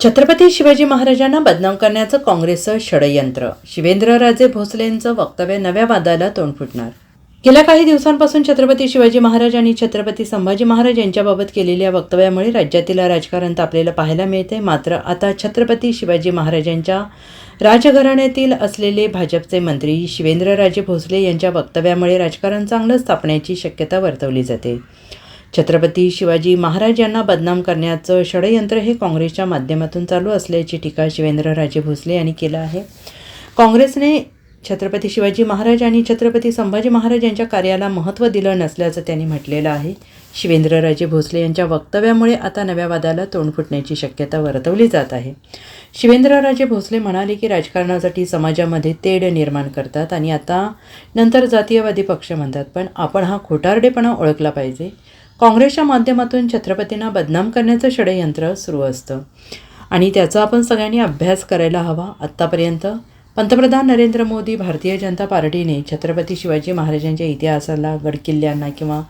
छत्रपती शिवाजी महाराजांना बदनाम करण्याचं काँग्रेसचं षडयंत्र. शिवेंद्रराजे भोसलेंचं वक्तव्य नव्या वादाला तोंड फुटणार. गेल्या काही दिवसांपासून छत्रपती शिवाजी महाराज आणि छत्रपती संभाजी महाराज यांच्याबाबत केलेल्या वक्तव्यामुळे राज्यातील राजकारण तापलेलं पाहायला मिळते. मात्र आता छत्रपती शिवाजी महाराजांच्या राजघराण्यातील असलेले भाजपचे मंत्री शिवेंद्रराजे भोसले यांच्या वक्तव्यामुळे राजकारण चांगलं तापण्याची शक्यता वर्तवली जाते. छत्रपती शिवाजी महाराज यांना बदनाम करण्याचं षडयंत्र हे काँग्रेसच्या माध्यमातून चालू असल्याची टीका शिवेंद्रराजे भोसले यांनी केलं आहे. काँग्रेसने छत्रपती शिवाजी महाराज आणि छत्रपती संभाजी महाराज यांच्या कार्याला महत्त्व दिलं नसल्याचं त्यांनी म्हटलेलं आहे. शिवेंद्रराजे भोसले यांच्या वक्तव्यामुळे आता नव्या वादाला तोंड फुटण्याची शक्यता वर्तवली जात आहे. शिवेंद्रराजे भोसले म्हणाले की राजकारणासाठी समाजामध्ये तेढ निर्माण करतात आणि आता नंतर जातीयवादी पक्ष म्हणतात पण आपण हा खोटारडेपणा ओळखला पाहिजे. काँग्रेसच्या माध्यमातून छत्रपतींना बदनाम करण्याचं षडयंत्र सुरू असतं. आणि त्याचा आपण सगळ्यांनी अभ्यास करायला हवा आत्तापर्यंत पंतप्रधान नरेंद्र मोदी भारतीय जनता पार्टीने छत्रपती शिवाजी महाराजांच्या इतिहासाला गडकिल्ल्यांना किंवा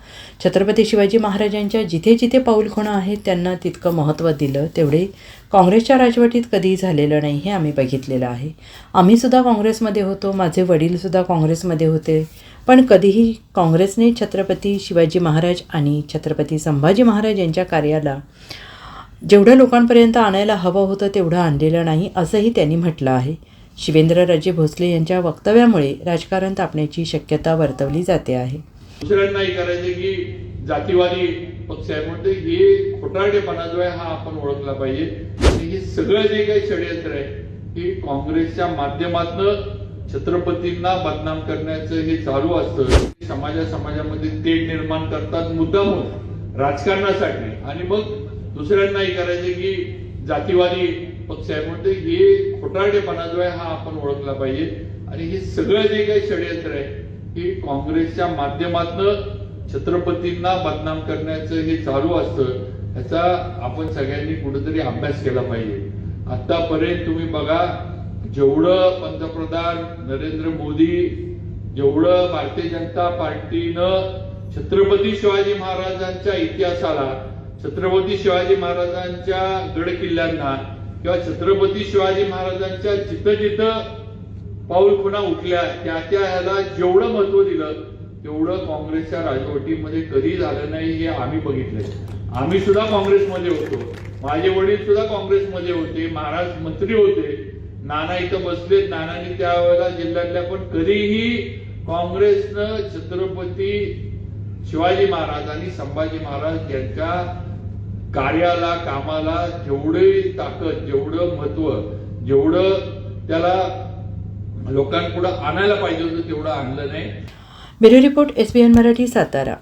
छत्रपती शिवाजी महाराजांच्या जिथे जिथे पाऊलखुणं आहेत त्यांना तितकं महत्त्व दिलं तेवढे काँग्रेसच्या राजवटीत कधीही झालेलं नाही हे आम्ही बघितलेलं आहे. आम्हीसुद्धा काँग्रेसमध्ये होतो माझे वडीलसुद्धा काँग्रेसमध्ये होते. पण कधीही काँग्रेसने छत्रपती शिवाजी महाराज आणि छत्रपती संभाजी महाराज यांच्या कार्याला जेवढं लोकांपर्यंत आणायला हवं होतं तेवढं आणलेलं नाही असंही त्यांनी म्हटलं आहे. शिवेंद्रराजे भोसले यांच्या वक्तव्यामुळे राजकारण तापण्याची शक्यता वर्तवली जाते आहे. दुसऱ्यांनाही करायचं की जातीवादी पक्ष आहे म्हणते हे खोटारडेपणा जो आहे हा आपण ओळखला पाहिजे. आणि हे सगळं जे काही षडयंत्र आहे हे काँग्रेसच्या माध्यमातनं छत्रपतींना बदनाम करण्याचं हे चालू असतं. समाजा समाजामध्ये तेढ निर्माण करतात मुद्दाम राजकारणासाठी. आणि मग दुसऱ्यांनाही करायचं की जातीवादी पक्ष आहे म्हणून हे खोटारडेपणा जो आहे हा आपण ओळखला पाहिजे. आणि हे सगळं जे काही षडयंत्र आहे हे काँग्रेसच्या माध्यमातनं छत्रपतींना बदनाम करण्याचं हे चालू असतं ह्याचा आपण सगळ्यांनी कुठेतरी अभ्यास केला पाहिजे. आतापर्यंत तुम्ही बघा जेवढं पंतप्रधान नरेंद्र मोदी जेवढं भारतीय जनता पार्टीनं छत्रपती शिवाजी महाराजांच्या इतिहासाला छत्रपती शिवाजी महाराजांच्या गड किल्ल्यांना किंवा छत्रपती शिवाजी महाराजांच्या जिथं जिथं पाऊल खुणा उठल्या त्या त्या ह्याला जेवढं महत्त्व दिलं तेवढं काँग्रेसच्या राजवटीमध्ये कधी झालं नाही हे आम्ही बघितलंय. आम्ही सुद्धा काँग्रेसमध्ये होतो. माझे वडील सुद्धा काँग्रेसमध्ये होते महाराज मंत्री होते. नाना इथं बसलेत नानांनी त्यावेळेला जिल्ह्यातल्या पण कधीही काँग्रेसनं छत्रपती शिवाजी महाराज आणि संभाजी महाराज यांच्या कार्याला कामाला जेवढी ताकद जेवढं महत्त्व जेवढं त्याला लोकांपुढे आणायला पाहिजे होतं तेवढं आणलं नाही. Bureau report S B N Marathi Satara.